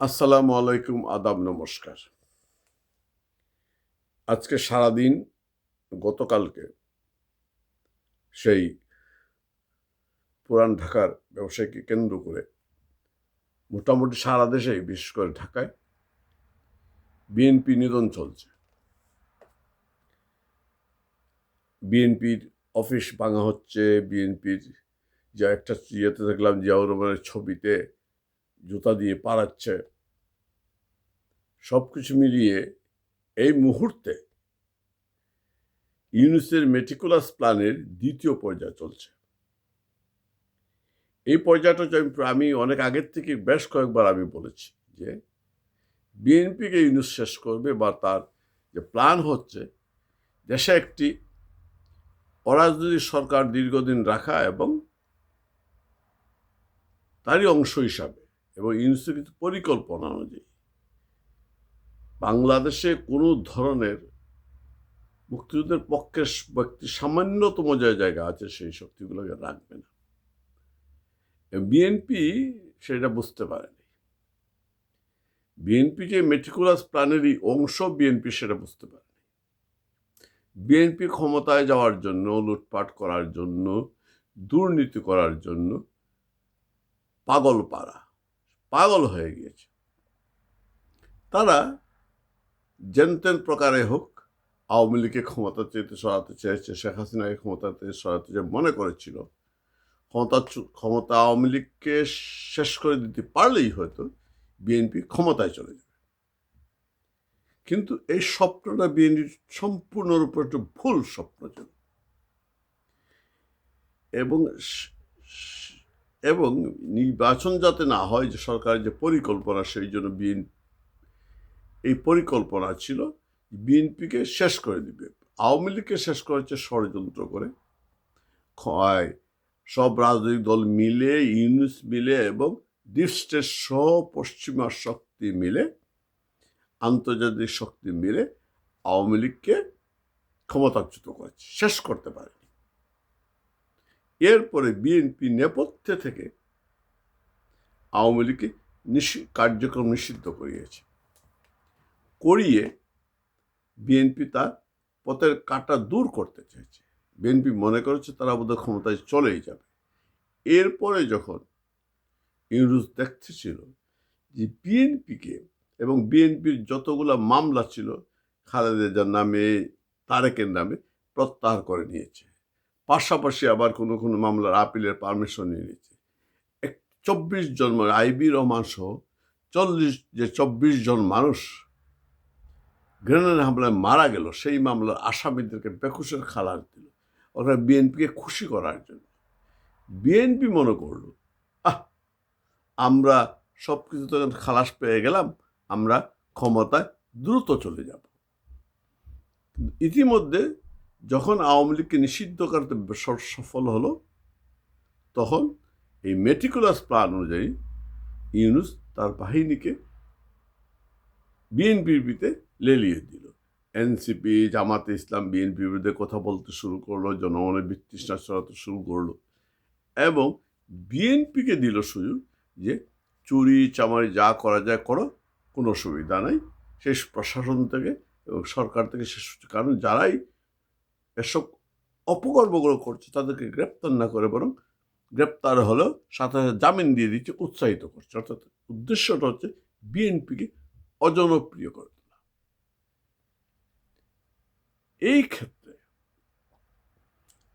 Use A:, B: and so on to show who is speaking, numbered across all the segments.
A: আসসালামু আলাইকুম, আদাব, নমস্কার। আজকে সারাদিন, গতকালকে সেই পুরান ঢাকার ব্যবসায়ীকে কেন্দ্র করে মোটামুটি সারা দেশেই বিশেষ করে ঢাকায়, বিএনপি নিধন চলছে। বিএনপির অফিস ভাঙা হচ্ছে, বিএনপির যে একটা ইয়েতে দেখলাম, জিয়াউর রহমানের ছবিতে জুতা দিয়ে পাড়াচ্ছে। সব কিছু মিলিয়ে এই মুহূর্তে ইউনিসের মেটিকুলাস প্ল্যানের দ্বিতীয় পর্যায় চলছে। এই পর্যায়টা আমি আমি অনেক আগের থেকে বেশ কয়েকবার আমি বলেছি যে, বিএনপিকে ইউনিস শেষ করবে বা তার যে প্ল্যান হচ্ছে, দেশে একটি অরাজনৈতিক সরকার দীর্ঘদিন রাখা এবং তারই অংশ হিসাবে এবং ইউনিসের কিছু পরিকল্পনা অনুযায়ী বাংলাদেশে কোনো ধরনের মুক্তিযুদ্ধের পক্ষে ব্যক্তি সামান্যতম যে জায়গা আছে সেই শক্তিগুলোকে রাখবে না। বিএনপি সেটা বুঝতে পারেনি। বিএনপি যে মেটিকুলাস প্ল্যানেরই অংশ বিএনপি সেটা বুঝতে পারেনি। বিএনপি ক্ষমতায় যাওয়ার জন্য, লুটপাট করার জন্য, দুর্নীতি করার জন্য পাগল পাড়া পাগল হয়ে গিয়েছে। তারা যেনতেন প্রকারে হোক, আওয়ামী লীগকে ক্ষমতা চেয়েতে সরাতে চেয়েছে, শেখ হাসিনাকে ক্ষমতাতে সরাতে যে মনে করেছিল, ক্ষমতা ক্ষমতা আওয়ামী লীগকে শেষ করে দিতে পারলেই হয়তো বিএনপি ক্ষমতায় চলে যাবে। কিন্তু এই স্বপ্নটা বিএনপির সম্পূর্ণরূপে একটু ভুল স্বপ্ন ছিল। এবং এবং নির্বাচন যাতে না হয় যে সরকারের যে পরিকল্পনা, সেই জন্য বিএন, এই পরিকল্পনা ছিল বিএনপিকে শেষ করে দিবে। আওয়ামী লীগকে শেষ করেছে ষড়যন্ত্র করে। ক্ষয় সব রাজনৈতিক দল মিলে, ইউনিস মিলে এবং স্টেট সহ পশ্চিমা শক্তি মিলে, আন্তর্জাতিক শক্তি মিলে আওয়ামী লীগকে ক্ষমতাচ্যুত করেছে। শেষ করতে পারেনি। এরপরে বিএনপি নেপথ্যে থেকে আওয়ামী লীগকে কার্যক্রম নিষিদ্ধ করিয়েছে। করিয়ে বিএনপি তার পথের কাটা দূর করতে চেয়েছে। বিএনপি মনে করেছে তারা বোধহয় ক্ষমতায় চলেই যাবে। এরপরে যখন ইউরুস দেখতেছিল যে বিএনপিকে এবং বিএনপির যতগুলো মামলা ছিল খালেদের নামে, তারেকের নামে প্রত্যাহার করে নিয়েছে। পাশাপাশি আবার কোনো কোনো মামলার আপিলের পারমিশন নিয়ে এক চব্বিশ জন আইবি রহমান সহ চল্লিশ, যে চব্বিশ জন মানুষ গ্রেনেড হামলায় মারা গেল, সেই মামলার আসামিদেরকে বেকুশের খালাস দিল। ওরা বিএনপিকে খুশি করার জন্য। বিএনপি মনে করল, আহ, আমরা সব কিছু তখন খালাস পেয়ে গেলাম, আমরা ক্ষমতায় দ্রুত চলে যাব। ইতিমধ্যে যখন আওয়ামী লীগকে নিষিদ্ধ করতে সফল হলো, তখন এই মেটিকুলাস প্ল্যান অনুযায়ী ইউনুস তার বাহিনীকে বিএনপির বিতে লেলিয়ে দিল। এনসিপি, জামাতে ইসলাম বিএনপির বিরুদ্ধে কথা বলতে শুরু করল জনগণের বিতৃষ্ণা চড়াতে শুরু করল এবং বিএনপিকে দিল সুযোগ যে চুরি, চামারি যা করা যায় করো, কোনো সুবিধা নাই। শেষ প্রশাসন থেকে এবং সরকার থেকে শেষ কারণ যারাই এসব অপকর্মগুলো করছে, তাদেরকে গ্রেপ্তার না করে বরং গ্রেপ্তার হলেও সাথে সাথে জামিন দিয়ে দিচ্ছে, উৎসাহিত করছে। অর্থাৎ উদ্দেশ্যটা হচ্ছে বিএনপিকে অজনপ্রিয় করে তোলা। এই ক্ষেত্রে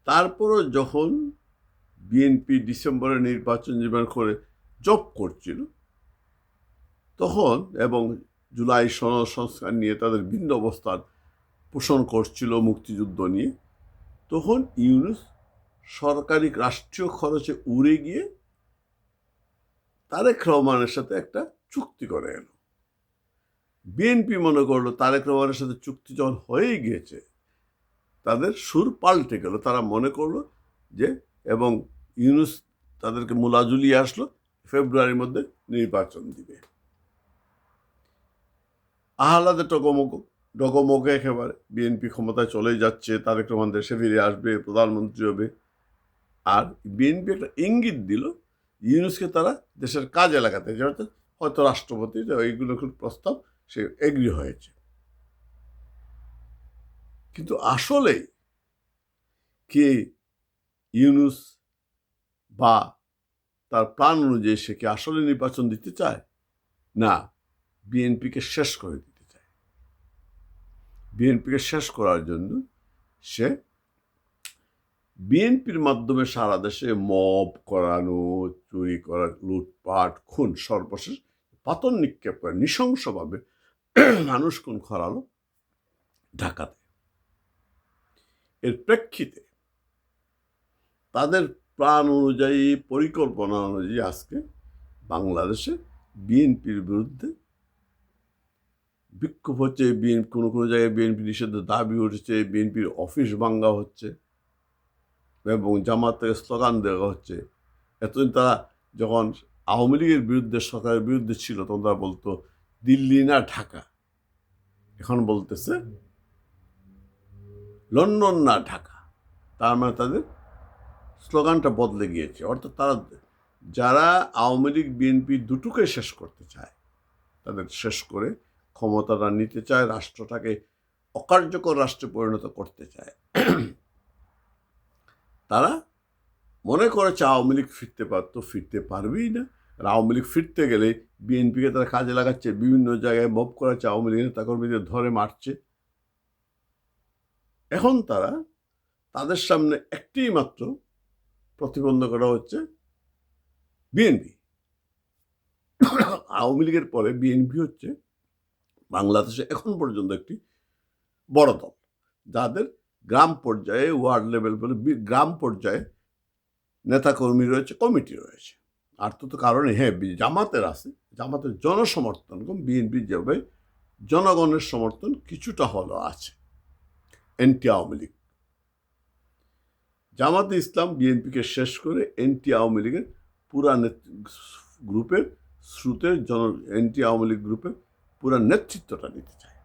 A: তারপরও যখন বিএনপি ডিসেম্বরে নির্বাচন জীবন করে জব করছিল, তখন এবং জুলাই সন সংস্কার নিয়ে তাদের ভিন্ন অবস্থান পোষণ করছিল মুক্তিযুদ্ধ নিয়ে, তখন ইউনুস সরকারি রাষ্ট্রীয় খরচে উড়ে গিয়ে তারেক রহমানের সাথে একটা চুক্তি করে এলো। বিএনপি মনে করল তারেক রহমানের সাথে চুক্তি যখন হয়েই গিয়েছে, তাদের সুর পাল্টে গেল। তারা মনে করল যে, এবং ইউনুস তাদেরকে মুলাজুলিয়ে আসলো, ফেব্রুয়ারির মধ্যে নির্বাচন দিবে। আহ্লাদে টকমক ডগমগে একেবারে। বিএনপি ক্ষমতায় চলেই যাচ্ছে, তারেক রহমান দেশে ফিরে আসবে, প্রধানমন্ত্রী হবে। আর বিএনপি একটা ইঙ্গিত দিল ইউনুসকে তারা দেশের কাজে লাগাতে। অর্থাৎ হয়তো রাষ্ট্রপতি এইগুলো খুব প্রস্তাব, সে এগ্রি হয়েছে। কিন্তু আসলে কে ইউনুস বা তার প্রাণ অনুযায়ী সে কি আসলে নির্বাচন দিতে চায়? না, বিএনপিকে শেষ করে বিএনপিকে শেষ করার জন্য সে বিএনপির মাধ্যমে সারা দেশে মব করানো, চুরি করা, লুটপাট, খুন সর্বশেষ পাতন নিক্ষেপ করে নৃশংসভাবে মানুষ খুন খরালো ঢাকাতে। এর প্রেক্ষিতে তাদের প্রাণ অনুযায়ী, পরিকল্পনা অনুযায়ী আজকে বাংলাদেশে বিএনপির বিরুদ্ধে বিক্ষোভ হচ্ছে, বিএনপি, কোনো কোনো জায়গায় বিএনপি নিষেধের দাবি উঠেছে, বিএনপির অফিস ভাঙ্গা হচ্ছে এবং জামাত থেকে স্লোগান দেওয়া হচ্ছে। এতদিন তারা যখন আওয়ামী লীগের বিরুদ্ধে, সরকারের বিরুদ্ধে ছিল, তখন তারা বলতো, দিল্লি না ঢাকা? এখন বলতেছে, লন্ডন না ঢাকা? তার মানে তাদের স্লোগানটা বদলে গিয়েছে। অর্থাৎ তারা যারা আওয়ামী লীগ, বিএনপি দুটোকে শেষ করতে চায়, তাদের শেষ করে ক্ষমতাটা নিতে চায়, রাষ্ট্রটাকে অকার্যকর রাষ্ট্রে পরিণত করতে চায়। তারা মনে করেছে আওয়ামী লীগ ফিরতে পারতো ফিরতে পারবেই না। আর আওয়ামী লীগ ফিরতে গেলে বিএনপিকে তারা কাজে লাগাচ্ছে, বিভিন্ন জায়গায় মব করাচ্ছে আওয়ামী লীগের নেতাকর্মীদের ধরে মারছে। এখন তারা তাদের সামনে একটি মাত্র প্রতিবন্ধকতা হচ্ছে বিএনপি। আওয়ামী লীগের পরে বিএনপি হচ্ছে বাংলাদেশে এখন পর্যন্ত একটি বড় দল। যাদের গ্রাম পর্যায়ে, ওয়ার্ড লেভেল বলে গ্রাম পর্যায়ে নেতাকর্মী রয়েছে, কমিটি রয়েছে। আর তো তো কারণে হ্যাঁ জামাতের আছে। জামাতের জনসমর্থন কম বিএনপির যেভাবে জনগণের সমর্থন কিছুটা হলো আছে, এনটি আওয়ামী লীগ। জামাতে ইসলাম বিএনপিকে শেষ করে এনটি আওয়ামী লীগের পুরা গ্রুপের স্রোতের জন, এনটি আওয়ামী লীগ গ্রুপের পুরা নেতৃত্বটা নিতে চায়।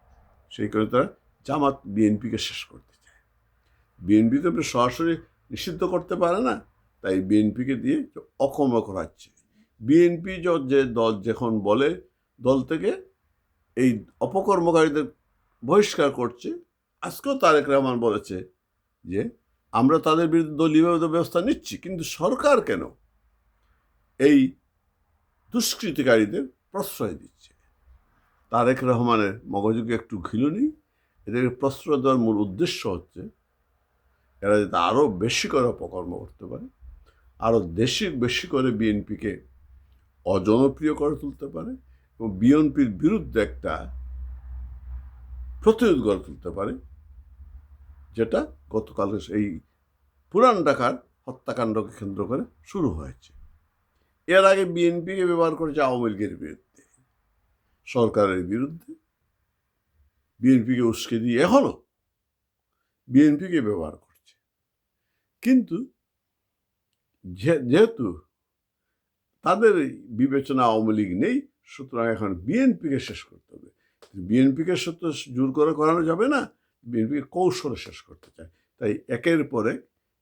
A: সেই কারণে তারা জামাত বিএনপিকে শেষ করতে চায়। বিএনপি তো সরাসরি নিষিদ্ধ করতে পারে না, তাই বিএনপিকে দিয়ে অকম করাচ্ছে বিএনপি যে দল যখন বলে, দল থেকে এই অপকর্মকারীদের বহিষ্কার করছে, আজকেও তারেক রহমান বলেছে যে, আমরা তাদের বিরুদ্ধে দলীয় ব্যবস্থা নিচ্ছি, কিন্তু সরকার কেন? এই দুষ্কৃতিকারীদের প্রশ্রয় দিচ্ছে। তারেক রহমানের মগজুকে একটু ঘিলু নেই। এদেরকে প্রশ্রয় দেওয়ার মূল উদ্দেশ্য হচ্ছে, এরা যাতে আরও বেশি করে অপকর্ম করতে পারে আরও দেশি বেশি করে বিএনপিকে অজনপ্রিয় করে তুলতে পারে এবং বিএনপির বিরুদ্ধে একটা প্রতিরোধ গড়ে তুলতে পারে, যেটা গতকাল এই পুরান ঢাকার হত্যাকাণ্ডকে কেন্দ্র করে শুরু হয়েছে। এর আগে বিএনপিকে ব্যবহার করেছে আওয়ামী লীগের বিরুদ্ধে। সরকারের বিরুদ্ধে, বিএনপিকে উস্কে দিয়ে এখনও বিএনপিকে ব্যবহার করছে। কিন্তু যেহেতু তাদের বিবেচনা আওয়ামী লীগ নেই, সুতরাং এখন বিএনপিকে শেষ করতে হবে। বিএনপিকে সত্য জোর করে করানো যাবে না, বিএনপিকে কৌশলে শেষ করতে চায়। তাই একের পরে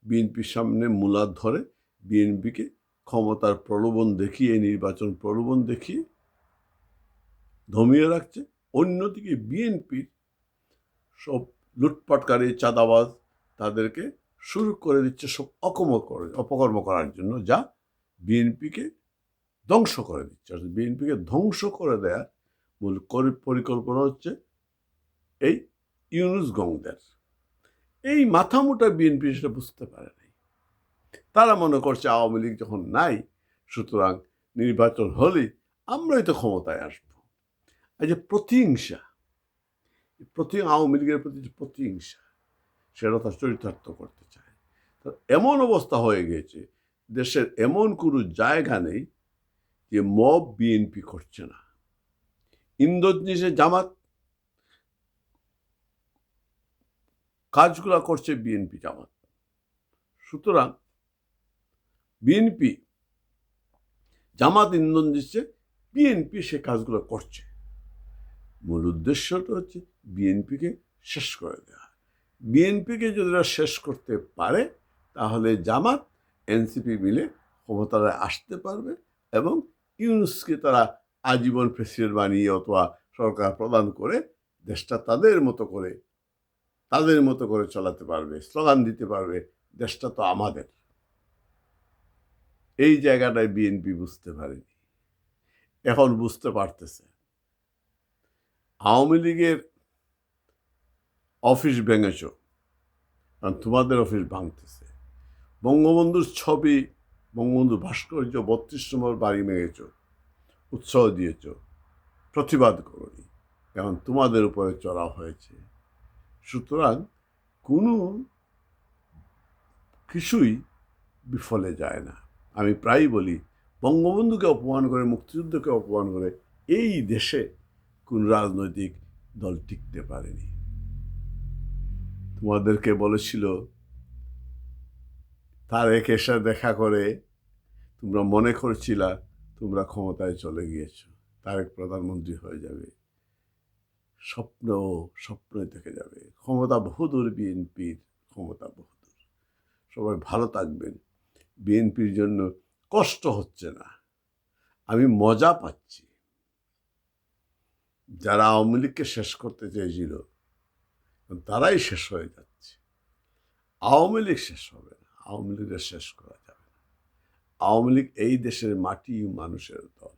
A: বিএনপির সামনে মূলার ধরে, বিএনপিকে ক্ষমতার প্রলোভন দেখিয়ে, নির্বাচন প্রলোভন দেখিয়ে ধমিয়ে রাখছে, অন্যদিকে বিএনপির সব লুটপাটকারী, চাঁদাবাজ তাদেরকে শুরু করে দিচ্ছে সব অকম করে, অপকর্ম করার জন্য, যা বিএনপিকে ধ্বংস করে দিচ্ছে। অর্থাৎ বিএনপিকে ধ্বংস করে দেওয়ার মূল পরিকল্পনা হচ্ছে এই ইউনুস গংদের এই মাথামোটা বিএনপি সেটা বুঝতে পারে নাই। তারা মনে করছে আওয়ামী লীগ যখন নাই, সুতরাং নির্বাচন হলেই আমরাই তো ক্ষমতায় আসব। এই যে প্রতিহিংসা প্রতি আওয়ামী লীগের প্রতি যে প্রতিহিংসা, সেটা তার চরিতার্থ করতে চায়। তো এমন অবস্থা হয়ে গিয়েছে, দেশের এমন কোনো জায়গা নেই যে মব বিএনপি করছে না। ইন্দ্রজিসে জামাত কাজগুলা করছে বিএনপি জামাত। সুতরাং বিএনপি, জামাত ইন্ধন দিচ্ছে বিএনপি সে কাজগুলো করছে। মূল উদ্দেশ্যটা হচ্ছে বিএনপিকে শেষ করে দেওয়া। বিএনপিকে যদি শেষ করতে পারে, তাহলে জামাত, এনসিপি মিলে ক্ষমতায় আসতে পারবে এবং ইউনুসকে তারা আজীবন প্রেসিডেন্ট বানিয়ে অথবা সরকার প্রদান করে দেশটা তাদের মতো করে, তাদের মতো করে চালাতে পারবে, স্লোগান দিতে পারবে, দেশটা তো আমাদের। এই জায়গাটায় বিএনপি বুঝতে পারেনি। এখন বুঝতে পারতেছে। আওয়ামী লীগের অফিস ভেঙেছ, কারণ তোমাদের অফিস ভাঙতেছে। বঙ্গবন্ধুর ছবি, বঙ্গবন্ধু ভাস্কর্য বত্রিশ নম্বর বাড়ি ভেঙেছ, উৎসাহ দিয়েছ, প্রতিবাদ করনি এখন তোমাদের উপরে চড়া হয়েছে। সুতরাং কোনো কিছুই বিফলে যায় না। আমি প্রায়ই বলি, বঙ্গবন্ধুকে অপমান করে, মুক্তিযুদ্ধকে অপমান করে এই দেশে কোন রাজনৈতিক দল টিকতে পারেনি। তোমাদেরকে বলেছিল তার এক এসে দেখা করে তোমরা মনে করছিলা তোমরা ক্ষমতায় চলে গিয়েছো, তারেক প্রধানমন্ত্রী হয়ে যাবে। স্বপ্ন স্বপ্নই থেকে যাবে। ক্ষমতা বহুদূর, বিএনপির ক্ষমতা বহুদূর। সবাই ভালো থাকবেন। বিএনপির জন্য কষ্ট হচ্ছে না। আমি মজা পাচ্ছি। যারা আওয়ামী লীগকে শেষ করতে চেয়েছিল তারাই শেষ হয়ে যাচ্ছে। আওয়ামী লীগ শেষ হবে না, আওয়ামী লীগের শেষ করা যাবে না। আওয়ামী লীগ এই দেশের মাটি মানুষের দল,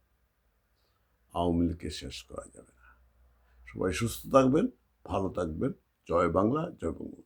A: আওয়ামী লীগকে শেষ করা যাবে না। সবাই সুস্থ থাকবেন, ভালো থাকবেন। জয় বাংলা, জয় বঙ্গবন্ধু।